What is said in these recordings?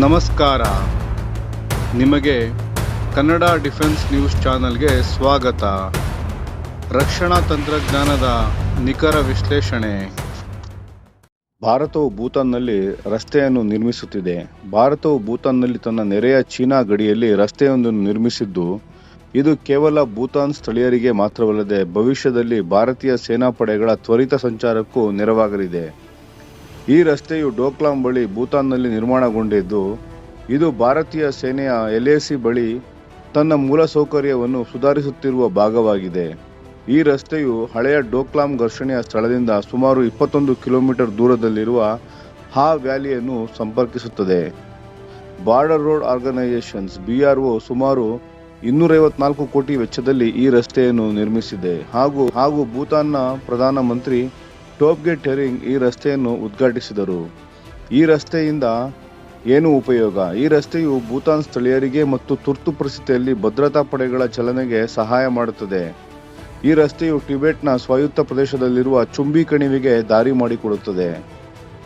ನಮಸ್ಕಾರ. ನಿಮಗೆ Kannada defence news ಚಾನಲ್ಗೆ ಸ್ವಾಗತ. ರಕ್ಷಣಾ ತಂತ್ರಜ್ಞಾನದ ನಿಖರ ವಿಶ್ಲೇಷಣೆ. ಭಾರತವು ಭೂತಾನ್ನಲ್ಲಿ ರಸ್ತೆಯನ್ನು ನಿರ್ಮಿಸುತ್ತಿದೆ. ಭಾರತವು ಭೂತಾನ್ನಲ್ಲಿ ತನ್ನ ನೆರೆಯ ಚೀನಾ ಗಡಿಯಲ್ಲಿ ರಸ್ತೆಯೊಂದನ್ನು ನಿರ್ಮಿಸಿದ್ದು, ಇದು ಕೇವಲ ಭೂತಾನ್ ಸ್ಥಳೀಯರಿಗೆ ಮಾತ್ರವಲ್ಲದೆ ಭವಿಷ್ಯದಲ್ಲಿ ಭಾರತೀಯ ಸೇನಾಪಡೆಗಳ ತ್ವರಿತ ಸಂಚಾರಕ್ಕೂ ನೆರವಾಗಲಿದೆ. ಈ ರಸ್ತೆಯು ಡೋಕ್ಲಾಂ ಬಳಿ ಭೂತಾನ್ನಲ್ಲಿ ನಿರ್ಮಾಣಗೊಂಡಿದ್ದು, ಇದು ಭಾರತೀಯ ಸೇನೆಯ ಎಲ್ಎಸಿ ಬಳಿ ತನ್ನ ಮೂಲಸೌಕರ್ಯವನ್ನು ಸುಧಾರಿಸುತ್ತಿರುವ ಭಾಗವಾಗಿದೆ. ಈ ರಸ್ತೆಯು ಹಳೆಯ ಡೋಕ್ಲಾಂ ಘರ್ಷಣೆಯ ಸ್ಥಳದಿಂದ ಸುಮಾರು ಇಪ್ಪತ್ತೊಂದು ಕಿಲೋಮೀಟರ್ ದೂರದಲ್ಲಿರುವ ಹಾ ವ್ಯಾಲಿಯನ್ನು ಸಂಪರ್ಕಿಸುತ್ತದೆ. ಬಾರ್ಡರ್ ರೋಡ್ ಆರ್ಗನೈಸೇಷನ್ಸ್ ಬಿಆರ್ಒ ಸುಮಾರು ಇನ್ನೂರೈವತ್ನಾಲ್ಕು ಕೋಟಿ ವೆಚ್ಚದಲ್ಲಿ ಈ ರಸ್ತೆಯನ್ನು ನಿರ್ಮಿಸಿದೆ. ಹಾಗೂ ಹಾಗೂ ಭೂತಾನ್ನ ಪ್ರಧಾನಮಂತ್ರಿ ಟೋಬ್ಗೆ ಟೆರಿಂಗ್ ಈ ರಸ್ತೆಯನ್ನು ಉದ್ಘಾಟಿಸಿದರು. ಈ ರಸ್ತೆಯಿಂದ ಏನು ಉಪಯೋಗ? ಈ ರಸ್ತೆಯು ಭೂತಾನ್ ಸ್ಥಳೀಯರಿಗೆ ಮತ್ತು ತುರ್ತು ಪರಿಸ್ಥಿತಿಯಲ್ಲಿ ಭದ್ರತಾ ಪಡೆಗಳ ಚಲನೆಗೆ ಸಹಾಯ ಮಾಡುತ್ತದೆ. ಈ ರಸ್ತೆಯು ಟಿಬೆಟ್ನ ಸ್ವಾಯತ್ತ ಪ್ರದೇಶದಲ್ಲಿರುವ ಚುಂಬಿ ಕಣಿವೆಗೆ ದಾರಿ ಮಾಡಿಕೊಡುತ್ತದೆ.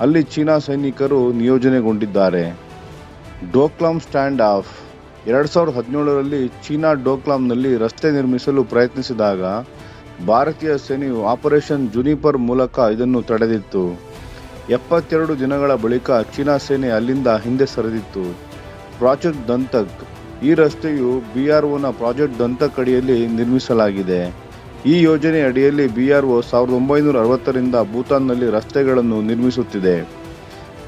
ಅಲ್ಲಿ ಚೀನಾ ಸೈನಿಕರು ನಿಯೋಜನೆಗೊಂಡಿದ್ದಾರೆ. ಡೋಕ್ಲಾಮ್ ಸ್ಟ್ಯಾಂಡ್ ಆಫ್ ಎರಡು ಸಾವಿರದ ಹದಿನೇಳರಲ್ಲಿ ಚೀನಾ ಡೋಕ್ಲಾಂನಲ್ಲಿ ರಸ್ತೆ ನಿರ್ಮಿಸಲು ಪ್ರಯತ್ನಿಸಿದಾಗ ಭಾರತೀಯ ಸೇನೆಯು ಆಪರೇಷನ್ ಜುನಿಪರ್ ಮೂಲಕ ಇದನ್ನು ತಡೆದಿತ್ತು. ಎಪ್ಪತ್ತೆರಡು ದಿನಗಳ ಬಳಿಕ ಚೀನಾ ಸೇನೆ ಅಲ್ಲಿಂದ ಹಿಂದೆ ಸರಿದಿತ್ತು. ಪ್ರಾಜೆಕ್ಟ್ ದಂತಕ್, ಈ ರಸ್ತೆಯು ಬಿ ಆರ್ ಒನ ಪ್ರಾಜೆಕ್ಟ್ ದಂತಕ್ ಅಡಿಯಲ್ಲಿ ನಿರ್ಮಿಸಲಾಗಿದೆ. ಈ ಯೋಜನೆ ಅಡಿಯಲ್ಲಿ ಒ ಸಾವಿರದ ಒಂಬೈನೂರ ಅರವತ್ತರಿಂದ ಭೂತಾನ್ನಲ್ಲಿ ರಸ್ತೆಗಳನ್ನು ನಿರ್ಮಿಸುತ್ತಿದೆ.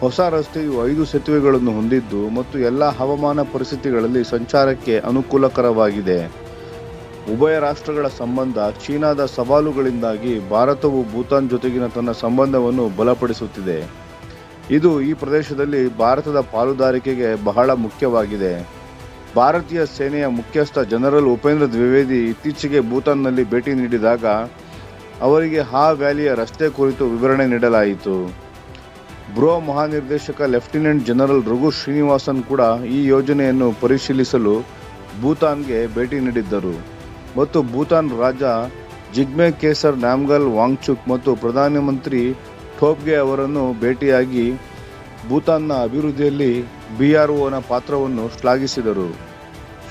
ಹೊಸ ರಸ್ತೆಯು ಐದು ಸೇತುವೆಗಳನ್ನು ಹೊಂದಿದ್ದು ಮತ್ತು ಎಲ್ಲ ಹವಾಮಾನ ಪರಿಸ್ಥಿತಿಗಳಲ್ಲಿ ಸಂಚಾರಕ್ಕೆ ಅನುಕೂಲಕರವಾಗಿದೆ. ಉಭಯ ರಾಷ್ಟ್ರಗಳ ಸಂಬಂಧ ಚೀನಾದ ಸವಾಲುಗಳಿಂದಾಗಿ ಭಾರತವು ಭೂತಾನ್ ಜೊತೆಗಿನ ತನ್ನ ಸಂಬಂಧವನ್ನು ಬಲಪಡಿಸುತ್ತಿದೆ. ಇದು ಈ ಪ್ರದೇಶದಲ್ಲಿ ಭಾರತದ ಪಾಲುದಾರಿಕೆಗೆ ಬಹಳ ಮುಖ್ಯವಾಗಿದೆ. ಭಾರತೀಯ ಸೇನೆಯ ಮುಖ್ಯಸ್ಥ ಜನರಲ್ ಉಪೇಂದ್ರ ದ್ವಿವೇದಿ ಇತ್ತೀಚೆಗೆ ಭೂತಾನ್ನಲ್ಲಿ ಭೇಟಿ ನೀಡಿದಾಗ ಅವರಿಗೆ ಹಾ ವ್ಯಾಲಿಯ ರಸ್ತೆ ಕುರಿತು ವಿವರಣೆ ನೀಡಲಾಯಿತು. ಬ್ರೋ ಮಹಾನಿರ್ದೇಶಕ ಲೆಫ್ಟಿನೆಂಟ್ ಜನರಲ್ ರಘು ಶ್ರೀನಿವಾಸನ್ ಕೂಡ ಈ ಯೋಜನೆಯನ್ನು ಪರಿಶೀಲಿಸಲು ಭೂತಾನ್ಗೆ ಭೇಟಿ ನೀಡಿದ್ದರು. ಮತ್ತು ಭೂತಾನ್ ರಾಜ ಜಿಗ್ಮೆ ಕೇಸರ್ ನ್ಯಾಮ್ಗಲ್ ವಾಂಗ್ಚುಕ್ ಮತ್ತು ಪ್ರಧಾನಮಂತ್ರಿ ಠೋಪ್ಗೆ ಅವರನ್ನು ಭೇಟಿಯಾಗಿ ಭೂತಾನ್ನ ಅಭಿವೃದ್ಧಿಯಲ್ಲಿ ಬಿಆರ್ಒನ ಪಾತ್ರವನ್ನು ಶ್ಲಾಘಿಸಿದರು.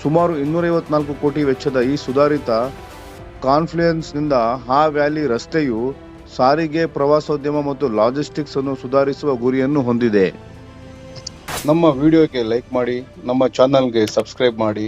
ಸುಮಾರು ಇನ್ನೂರೈವತ್ನಾಲ್ಕು ಕೋಟಿ ವೆಚ್ಚದ ಈ ಸುಧಾರಿತ ಕಾನ್ಫ್ಲುಯೆನ್ಸ್ನಿಂದ ಹಾ ವ್ಯಾಲಿ ರಸ್ತೆಯು ಸಾರಿಗೆ, ಪ್ರವಾಸೋದ್ಯಮ ಮತ್ತು ಲಾಜಿಸ್ಟಿಕ್ಸ್ ಅನ್ನು ಸುಧಾರಿಸುವ ಗುರಿಯನ್ನು ಹೊಂದಿದೆ. ನಮ್ಮ ವಿಡಿಯೋಗೆ ಲೈಕ್ ಮಾಡಿ, ನಮ್ಮ ಚಾನಲ್ಗೆ ಸಬ್ಸ್ಕ್ರೈಬ್ ಮಾಡಿ.